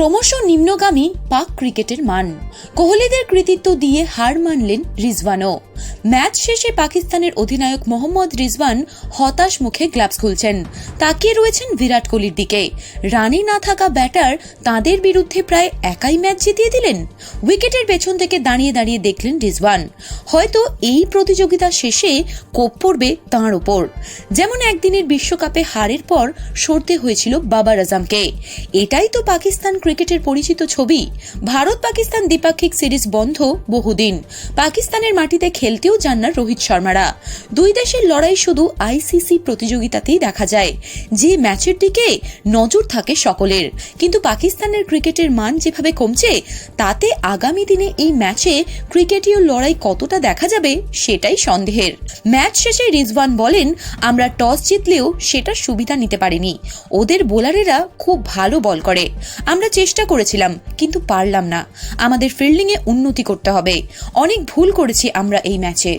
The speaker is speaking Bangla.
ক্রমশ নিম্নগামী পাক ক্রিকেটের মান। কোহলিদের কৃতিত্ব দিয়ে হার মানলেন রিজওয়ানও। ম্যাচ শেষে পাকিস্তানের অধিনায়ক মোহাম্মদ রিজওয়ান হতাশ মুখে গ্লাভস খুলছেন। তাকিয়ে রয়েছেন বিরাট কোহলির দিকে। রানে না থাকা ব্যাটার তাদের বিরুদ্ধে প্রায় একাই ম্যাচ জিতিয়ে দিলেন। উইকেটের পেছন থেকে দাঁড়িয়ে দাঁড়িয়ে দেখলেন রিজওয়ান। হয়তো এই প্রতিযোগিতা শেষে কোপ পড়বে তাঁর ওপর যেমন একদিনের বিশ্বকাপে হারের পর সরতে হয়েছিল বাবার আজমকে। এটাই তো পাকিস্তান ক্রিকেটের পরিচিত ছবি। ভারত পাকিস্তান দ্বিপাক্ষিক সিরিজ বন্ধ বহুদিন। পাকিস্তানের মাটিতে খেলতেও যান না রোহিত শর্মারা। দুই দেশের লড়াই শুধু আইসিসি প্রতিযোগিতাতেই দেখা যায়, যে ম্যাচের দিকে নজর থাকে সকলের। কিন্তু পাকিস্তানের ক্রিকেটের মান যেভাবে কমছে, তাতে আগামী দিনে এই ম্যাচে ক্রিকেটীয় লড়াই কতটা দেখা যাবে সেটাই সন্দেহের। ম্যাচ শেষে রিজওয়ান বলেন, আমরা টস জিতলেও সেটার সুবিধা নিতে পারিনি। ওদের বোলারেরা খুব ভালো বল করে। আমরা চেষ্টা করেছিলাম, কিন্তু পারলাম না। আমাদের ফিল্ডিংয়ে উন্নতি করতে হবে। অনেক ভুল করেছি আমরা এই ম্যাচে